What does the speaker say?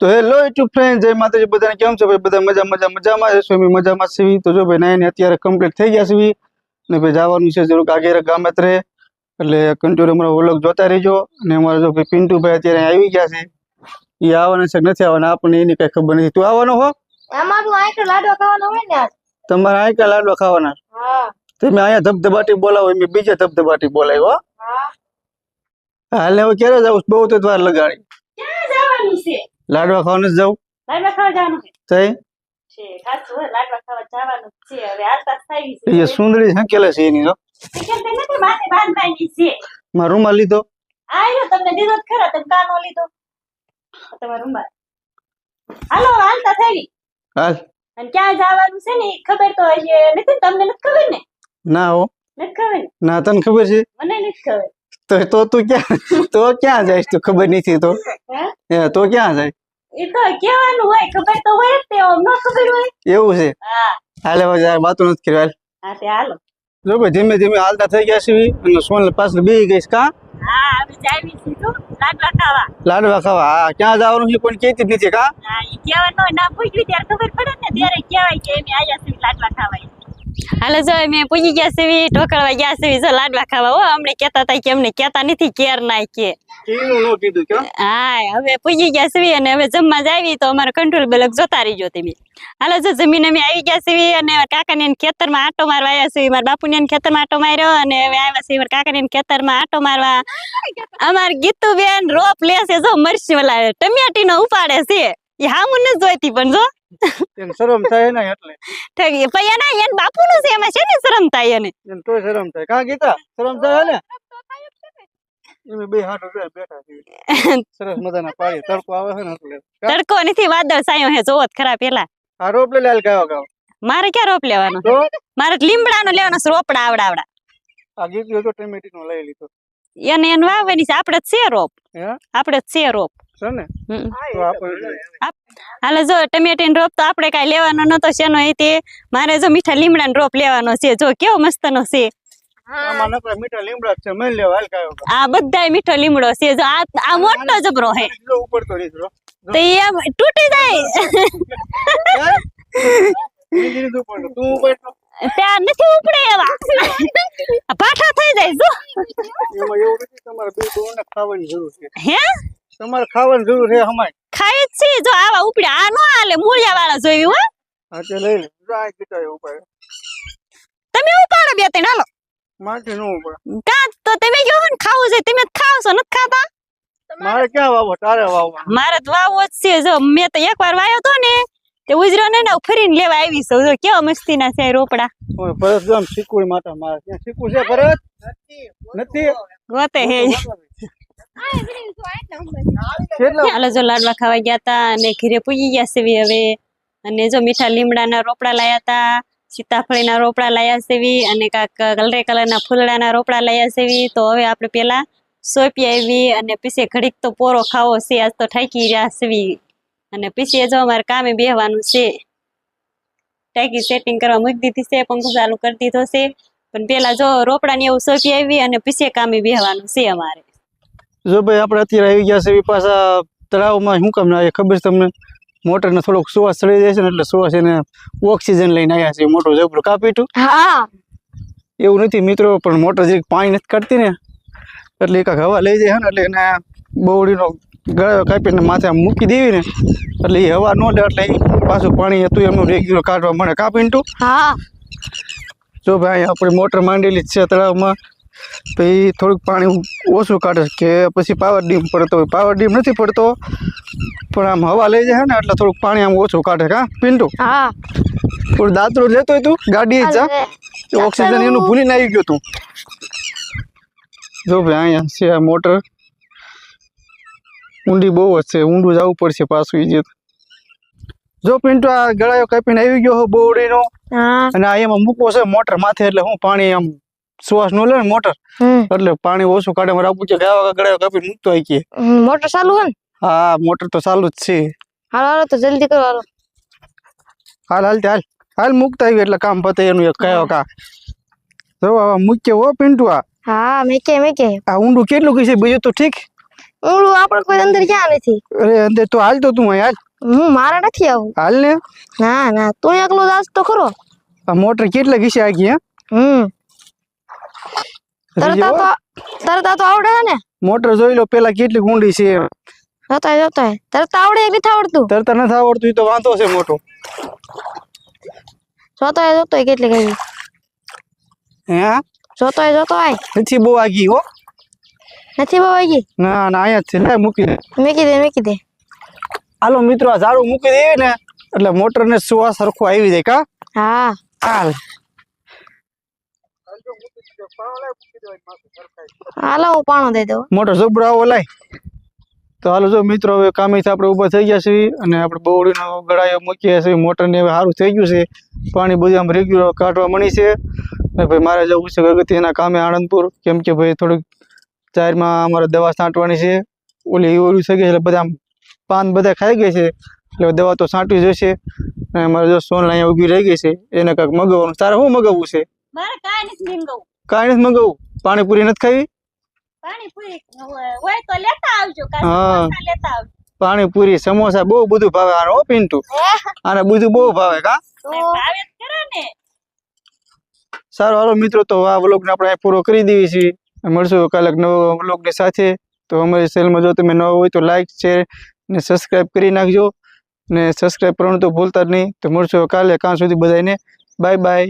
તો hello YouTube friend જય માતાજી બધાને કેમ છે? ભાઈ બધા મજા મજા મજામાં છે સ્વામી મજામાં સીવી તો જો ભાઈ નાઈને અત્યારે કમ્પ્લીટ થઈ ગયા સીવી ને ભાઈ જવાનું છે જરૂર આગેરે ગામે ત્રે રહે. એટલે કંટ્રોલ અમારો ઓલગ જોતા રહેજો. અને અમારા જો ભાઈ પિન્ટુભાઈ અત્યારે આવી ગયા છે. એ આવવાના છે નથી આવવાના આપણને એની કઈ ખબર નથી. તું આવવાનો હો? અમારું આંખ લાડવા ખાવાનો હોય ને તમારા અહીં ક્યાં લાડવા ખાવાના? તમે અહીંયા ધબધબાટી બોલાવો એમ બીજે ધબધબાટી બોલાવ્યો હો. હા. હાલ હવે ક્યારે જાવ બહુ તો વાર લગાડી. ક્યાં જવાનું છે? લાડવા ખાવાનું જ જાઉં? લાડવા ખાવા જવાનું છે. તઈ હવે થઈ ગઈ એ સુંદરી સંકેલે છે આયો તમને દીધો ખરા તમે કાનો લીધો? હાલો હાલતા થઈ ગઈ. હાલ. અને ક્યાં જવાનું છે ને ખબર તો તમને ખબર ને? ના હો. ખબર ના તને ખબર છે? મને નથી ખબર. તો તો તું ક્યાં તો ક્યાં જાય તું ખબર નથી તો? તો ક્યાં જાય? એ તો કહેવાનું હોય ખબર તો હોય તે આમ ખબર હોય. એવું છે? હા. હાલે વાતો નથી કરી હાલ હા તે હાલો. જો ભાઈ ધીમે ધીમે હાલતા થઈ ગયા છે અને સોનલ પાછળ બેહી ગઈશ કા? લાડવા ખાવા. લાડવા ખાવા હા ક્યાં જવાનું છે કોઈ કહેતી નથી કા? કહેવાનું ના પૂછ્યું ત્યારે ખબર પડે ને ત્યારે કહેવાય કે એમ આયા છે લાડવા ખાવા. હાલો જો મેં પૂછી ગયા સીવી ઢોકળવા ગયા સીવી જો લાડવા ખાવા. હો અમને કહેતા હતા કે અમને કહેતા નથી કેર ના કે હા હવે પૂછી ગયા સીવી અને હવે જમવા જાવી તો અમારો કંટ્રોલ બ્લોક જોતા રહીજો તમે. હાલો જો જમીન અમે આવી ગયા સીવી અને કાકાને ખેતરમાં આટો મારવા આવ્યા સીવી મારા બાપુને ખેતરમાં આટો માર્યો અને હવે આવ્યા સીવી મારા કાકાને ખેતરમાં આટો મારવા. અમાર ગીતુબેન રોપ લેશે જો મરસી ઓલા ટમેટીનો ઉપાડે છે. એ હામું નથી જોઈતી પણ જો. શરમ થાય ને એટલે. ઠગી પછી એના એને બાપુનું છે એમાં છે ને શરમ થાય એને? એમ તો શરમ થાય. કા ગીતા? શરમ થાય ને એમે બે હાથ ઉપર બેઠા છે. સરસ મજાના પાડી તડકો આવે છે ને એટલે. તડકો નથી વાદળ સાયો હે જોવો ખરા પેલા. આ રોપ લે લાલ ગાવ ગાવ. મારે ક્યાં રોપ લેવાનો? મારે મારે લીમડાનો લેવાનો છે રોપડા આવડા આવડા આ ગીત તો ટમેટી નો લઈ લીધો. એને એને વાવવાની છે આપણે જ છે રોપ. આપડે જ છે રોપ. છે ને? તો આપણે હાલે જો ટમેટી રોપ તો આપણે કાંઈ લેવાનો નતો શેનો એ તે મારે જો મીઠા લીમડા રોપ લેવાનો છે. જો કેવો મસ્તનો છે. આમાં નકરા મીઠા લીમડા જ છે. આ બધાય મીઠો લીમડો છે. જો આ આ મોટો જબરો હે. તો નીકળો એ તૂટી જાય. ત્યાં નથી ઉપડે એવા. પાઠા થઈ જાય જો. એમાં એવું નથી તમારે બે દોડને ખાવાની જરૂર છે. હે? તમારે ખાવાની જરૂર છે હમાય ખાય જ છે. જો આવા ઉપડે આ નો હાલે મૂળિયા વાળા જોયું હો. હા તે લઈ લે. જાય આ ગીતા તમે ઉપાડો બે ત્રણ હાલો. માથે નો ઉપર કા તો તમે કહો ને ખાવું છે તમે ખાવ છો નથી ખાતા? મારે ક્યાં વાવો? તારે વાવો મારે તો વાવો જ છે. જો મેં તો એકવાર વાયો તો ને તે ઉજરો ને ને ફરીને લેવા આવી છું. જો કેવા મસ્તી ના છે રોપડા. ઓય ભરત આમ શીકુડી માતા મારે. ત્યાં શીકુ છે ભરત? નથી ગોતે હે. હાલો જો લાડવા ખાવા ગયા તા અને ઘીરે પૂજી ગયા સેવી હવે. અને જો મીઠા લીમડાના રોપડા લાયા તા સીતાફળીના રોપડા લાયા સેવી અને કાક કલરે કલરના ફૂલડાના રોપડા લાયા સેવી તો હવે આપણે પેલા સોંપી આવી અને પીસે ઘડીક તો પોરો ખાવો છે આજ તો ઠાકી રહ્યા સેવી અને પછી જો અમારે કામે બેહવાનું છે. ટાંકી સેટિંગ કરવા મૂકી દીધી છે પંખો ચાલુ કરી દીધો છે. પણ પેલા જો રોપડા ને એવું સોંપી આવી અને પીસે કામે બેહવાનું છે અમારે. જો ભાઈ આપણે અત્યારે આવી ગયા છે એ પાછા તળાવમાં શું કામ ના ખબર છે તમને? મોટરને થોડોક સુવાસ ચડી જાય છે ને એટલે સુવાસ એને ઓક્સિજન લઈને આવ્યા છે મોટો જબરો. કાપીટું હા. એવું નથી મિત્રો પણ મોટર જે પાણી નથી કાઢતી ને એટલે એક હવા લઈ જાય ને એટલે એને બહુડીનો ગળો કાપીને માથે મૂકી દેવી ને એટલે એ હવા ન લે એટલે પાછું પાણી હતું એમનું રેગ્યુલર કાઢવા મને કાપીને તું હા. જો ભાઈ આપણી મોટર માંડેલી જ છે તળાવમાં પછી થોડુંક પાણી ઓછું કાઢે કે પછી પાવર ડીમ પડતો હોય. પાવર ડીમ નથી પડતો પણ આમ હવા લઈ જાય ને એટલે થોડુંક પાણી આમ ઓછું કાઢે કા? પિન્ટુ? હા. થોડું દાંતરું લેતો હોય તું ગાડી જા. ઓક્સિજન એનું ભૂલીને આવી ગયો તું. જો ભાઈ અહીંયા છે આ મોટર. ઊંડી બહુ જ છે. ઊંડું જવું પડશે પાછું ઈ જે. જો પિન્ટુ આ ગળાયો કાપીને આવી ગયો હો બોવડીનો અને આ એમાં મૂકવો છે મોટર માથે એટલે હું પાણી આમ શ્વાસ નો લે મોટર એટલે પાણી ઓછું કાઢે મારે આપું છે ગાવા ગળાયો કાપી મૂકતો આઈ મોટર ચાલુ હોય હા મોટર તો ચાલુ જ છે. હાલો હાલો તો જલ્દી કરો હાલો. હાલ હાલ હાલ હાલ મૂકતા આવી એટલે કામ પતે એનું એક કયો કા. જો હવે મૂકે હો પિન્ટુ આ. હા મેકે મેકે. આ ઊંડું કેટલું છે બીજું તો ઠીક? ઊંડું આપણે કોઈ અંદર ક્યાં નથી. અરે અંદર તો હાલ તો તું હાલ. હું મારા નથી આવું. હાલ ને. ના ના તું એકલો જાસ તો ખરો. આ મોટર કેટલા ઘીસે આગી હે? હમ. તરતા રીજો, તો તરતા તો આવડે છે ને? મોટર જોઈ લો પેલા કેટલી ઊંડી છે જોતાય જોતાય. તરતા આવડે કે નથી આવડતું. તરતા નથી આવડતું ઈ તો વાંધો છે મોટો. જોતાય જોતાય કેટલી કઈ હે? જોતાય જોતાય. નથી બહુ આગી હો. નથી બાબા ગઈ ના ના અહીંયા જ છે. લે મૂકી દે. મૂકી દે મૂકી દે. હાલો મિત્રો આ ઝાડુ મૂકી દેવી ને એટલે મોટર ને સુવાસ સરખું આવી જાય કા? હા. હાલ. હાલો હું પાણો દઈ દઉં. મોટર ઝબડો આવો લાય. તો હાલો જો મિત્રો હવે કામેથી આપણે ઊભા થઈ ગયા છીએ અને આપણે બવડીનો ગળાયો મૂકીએ છીએ. મોટર ને હવે સારું થઈ ગયું છે. પાણી બધું આમ રેગ્યુલર કાઢવા મળી છે. અને ભાઈ મારે જવું છે અગત્યના કામે આણંદપુર. કેમ કે ભાઈ થોડુંક ચારમાં અમારે દવા છાંટવાની છે. ઓલી ઓલું થઈ ગઈ છે એટલે બધા આમ પાન બધા ખાઈ ગઈ છે. એટલે દવા તો છાંટવી જોઈશે. અને અમારે જો સોન અહીંયા ઊભી રહી ગઈ છે. એને કાંઈક મગાવવાનું તારે શું મગાવવું છે? મારે કાંઈ નથી નીંગવું કાંઈ નથી મંગાવું. પાણીપુરી નથી ખાવી? પાણીપુરી હોય તો લેતા આવજો હા. સમોસા લેતા આવજો. પાણીપુરી સમોસા બહુ બધું ભાવે આને હો પિન્ટુ? આને બધું બહુ ભાવે કા? ભાવે ખરા ને. સારું હાલો મિત્રો તો આ વ્લોગને આપણે પૂરો કરી દઈએ છીએ. મળશું કાલે એક નવો વ્લોગની સાથે. તો અમારી ચેનલમાં જો તમે નવા હોય તો લાઈક શેર ને સબસ્ક્રાઈબ કરી નાખજો. ને સબસ્ક્રાઈબ કરવાનું તો ભૂલતા જ નહીં. તો મળશું કાલે કાં સુધી બધાને બાય બાય.